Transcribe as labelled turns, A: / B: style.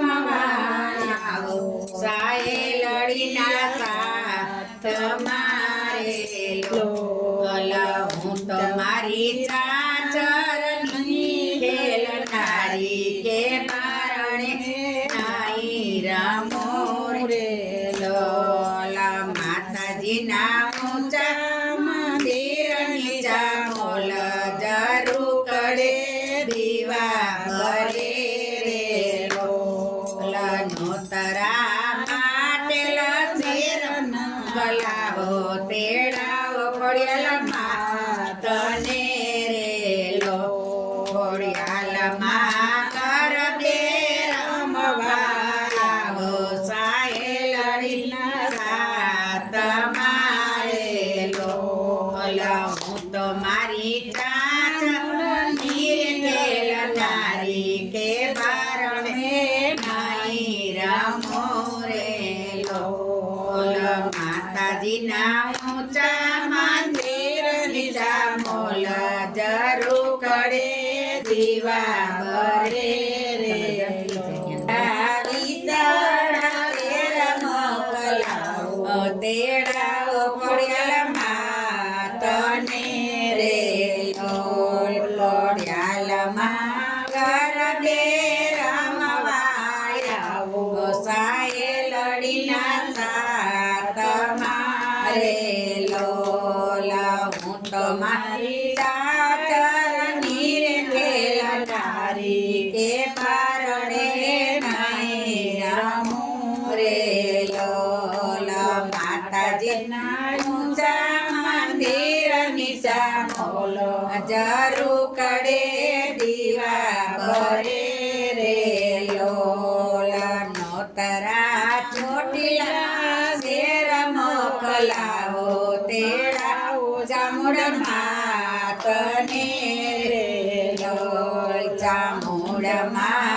A: રમવાયાઓ સાહેલડીના સાથ મારે લો અલ હું તમારી ચાચરની ખેલનારી કે બારણે નાઈ રમો રે લોલ માતાજીના ઊંચા મંદિર નીચા જરૂર કડે દીવા ભરે. રે લોલ નોતરા માટે લચેર ગલાવો તેડાવો ખોડિયાલ માતને રે લો ખોડિયાલમાં કર દે રમવાવો સાહેલડીના સાત મારે લો હું તો મારી નીર કે બારણે માતાજીના ઊંચા મંદિર નીચા મોલ જરૂર કડે દીવા ભરે રે. આવી સવડા મારે લોલ હું તો મારી ચાચરની રે ખેલનારી કે પારણે નાઈ રમું રે લોલ માતાજીના ઊંચા મંદિર નીચા મોલો જરૂર કડે નોતરા ચોટીલા મોકલાવો તેડાવો ચામુડ માતને રે લોલ ચામુડ મા